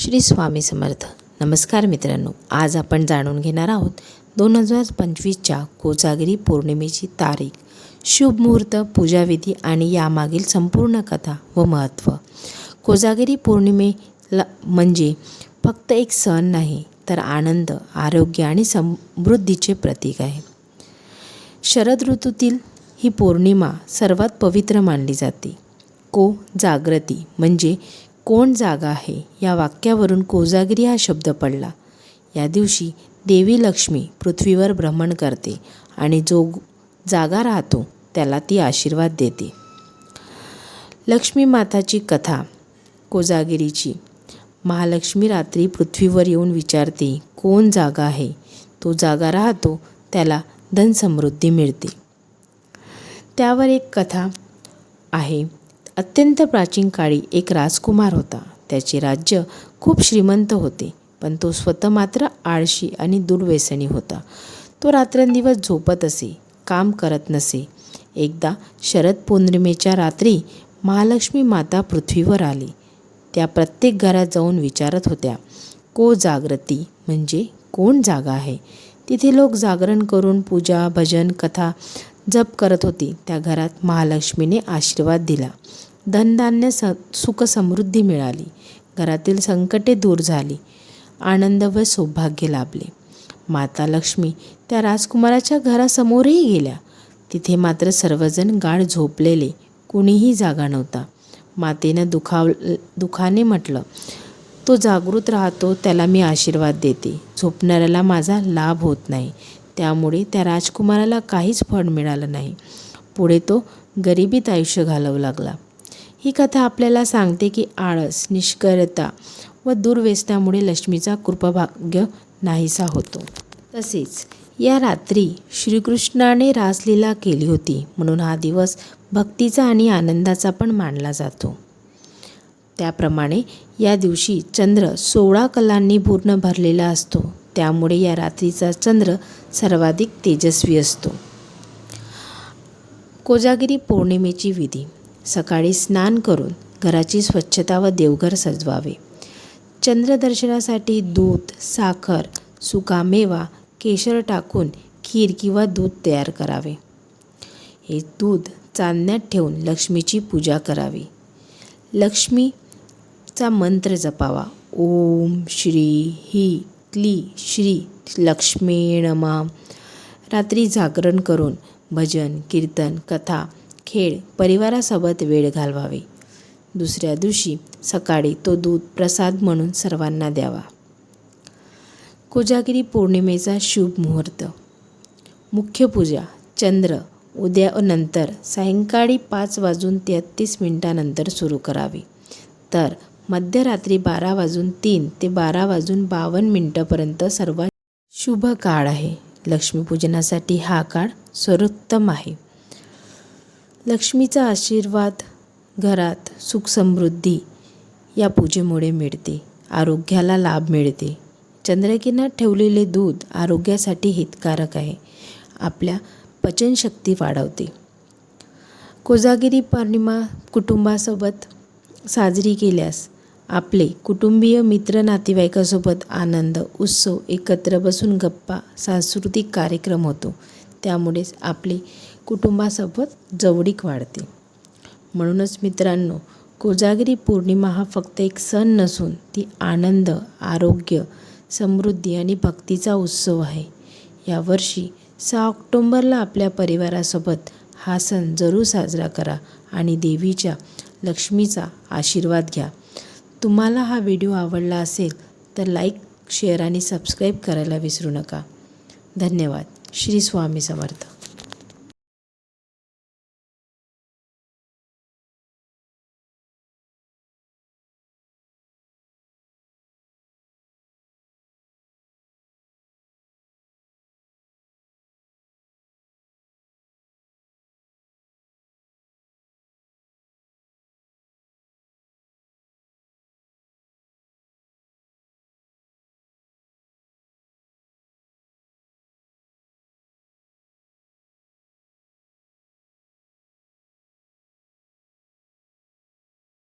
श्री स्वामी समर्थ. नमस्कार मित्रांनो आज आपण जाणून घेणार आहोत दोन हजार पंचवीसच्या कोजागिरी पौर्णिमेची तारीख. शुभ मुहूर्त पूजाविधी आणि यामागील संपूर्ण कथा व महत्त्व. कोजागिरी पौर्णिमेला म्हणजे फक्त एक सण नाही तर आनंद आरोग्य आणि समृद्धीचे प्रतीक आहे. शरद ऋतूतील ही पौर्णिमा सर्वात पवित्र मानली जाते. को जागृती म्हणजे कोण जागा आहे? या वाक्यावरून कोजागिरी हा शब्द पडला. या दिवशी देवी लक्ष्मी पृथ्वीवर भ्रमण करते आणि जो जागा राहतो त्याला ती आशीर्वाद देते. लक्ष्मी माताची कथा कोजागिरीची. महालक्ष्मी रात्री पृथ्वीवर येऊन विचारते कोण जागा आहे? तो जागा राहतो त्याला धनसमृद्धी मिळते. त्यावर एक कथा आहे. अत्यंत प्राचीन काळी एक राजकुमार होता. त्याचे राज्य खूप श्रीमंत होते पण तो स्वतः मात्र आळशी आणि दुर्व्यसनी होता. तो रात्रंदिवस झोपत असे काम करत नसे. एकदा शरद पौर्णिमेच्या रात्री महालक्ष्मी माता पृथ्वीवर आली. त्या प्रत्येक घरात जाऊन विचारत होत्या को जागृती? म्हणजे कोण जागा आहे? तिथे लोक जागरण करून पूजा भजन कथा जप करत होती. त्या घरात महालक्ष्मीने आशीर्वाद दिला. धनधान्य स सुख समृद्धी मिळाली. घरातील संकटे दूर झाली. आनंद व सौभाग्य लाभले. माता लक्ष्मी त्या राजकुमाराच्या घरासमोरही गेल्या. तिथे मात्र सर्वजण गाढ झोपलेले. कुणीही जागा नव्हता. मातेनं दुखाव दुखाने म्हटलं तो जागृत राहतो त्याला मी आशीर्वाद देते. झोपणाऱ्याला माझा लाभ होत नाही. त्यामुळे त्या राजकुमाराला काहीच फळ मिळालं नाही. पुढे तो गरिबीत आयुष्य घालवू लागला. ही कथा आपल्याला सांगते की आळस निष्क्रियता व दुर्व्यसनामुळे लक्ष्मीचा कृपभाग्य नाहीसा होतो. तसेच या रात्री श्रीकृष्णाने रासलीला केली होती म्हणून हा दिवस भक्तीचा आणि आनंदाचा पण मानला जातो. त्याप्रमाणे या दिवशी चंद्र सोळा कलांनी पूर्ण भरलेला असतो. त्यामुळे या रात्रीचा चंद्र सर्वाधिक तेजस्वी असतो. कोजागिरी पौर्णिमेची विधी सकाळी स्नान करून घराची स्वच्छता व देवघर सजवावे. चंद्रदर्शनासाठी दूध साखर सुकामेवा केशर टाकून खीर किंवा दूध तयार करावे. हे दूध चांदण्यात ठेवून लक्ष्मीची पूजा करावी. लक्ष्मीचा मंत्र जपावा. ओम श्री ही क्ली श्री लक्ष्मी नमा. रात्री जागरण करून भजन कीर्तन कथा खेळ परिवारासोबत वेळ घालवावे. दुसऱ्या दिवशी सकाळी तो दूध प्रसाद म्हणून सर्वांना द्यावा. कोजागिरी पौर्णिमेचा शुभ मुहूर्त. मुख्य पूजा चंद्र उद्या नंतर सायंकाळी पाच वाजून तेहत्तीस मिनिटानंतर सुरू करावी. तर मध्यरात्री बारा वाजून तीन ते बारा वाजून बावन्न मिनटंपर्यंत सर्वात शुभ काळ आहे. लक्ष्मीपूजनासाठी हा काळ सर्वोत्तम आहे. लक्ष्मीचा आशीर्वाद घरात सुख समृद्धी या पूजेमुळे मिळते. आरोग्याला लाभ मिळते. चंद्रकिनात ठेवलेले दूध आरोग्यासाठी हितकारक आहे. आपल्या पचनशक्ती वाढवते. कोजागिरी पौर्णिमा कुटुंबासोबत साजरी केल्यास आपले कुटुंबीय मित्र नातेवाईकासोबत आनंद उत्सव एकत्र बसून गप्पा सांस्कृतिक कार्यक्रम होतो. त्यामुळेच आपले कुटुंबासोबत जवळीक वाढते. म्हणूनच मित्रांनो कोजागिरी पौर्णिमा हा फक्त एक सण नसून ती आनंद आरोग्य समृद्धी आणि भक्तीचा उत्सव आहे. यावर्षी सहा ऑक्टोंबरला आपल्या परिवारासोबत हा सण जरूर साजरा करा आणि देवीच्या लक्ष्मीचा आशीर्वाद घ्या. तुम्हाला हा व्हिडिओ आवडला असेल तर लाईक शेअर आणि सबस्क्राईब करायला विसरू नका. धन्यवाद. श्री स्वामी समर्थ.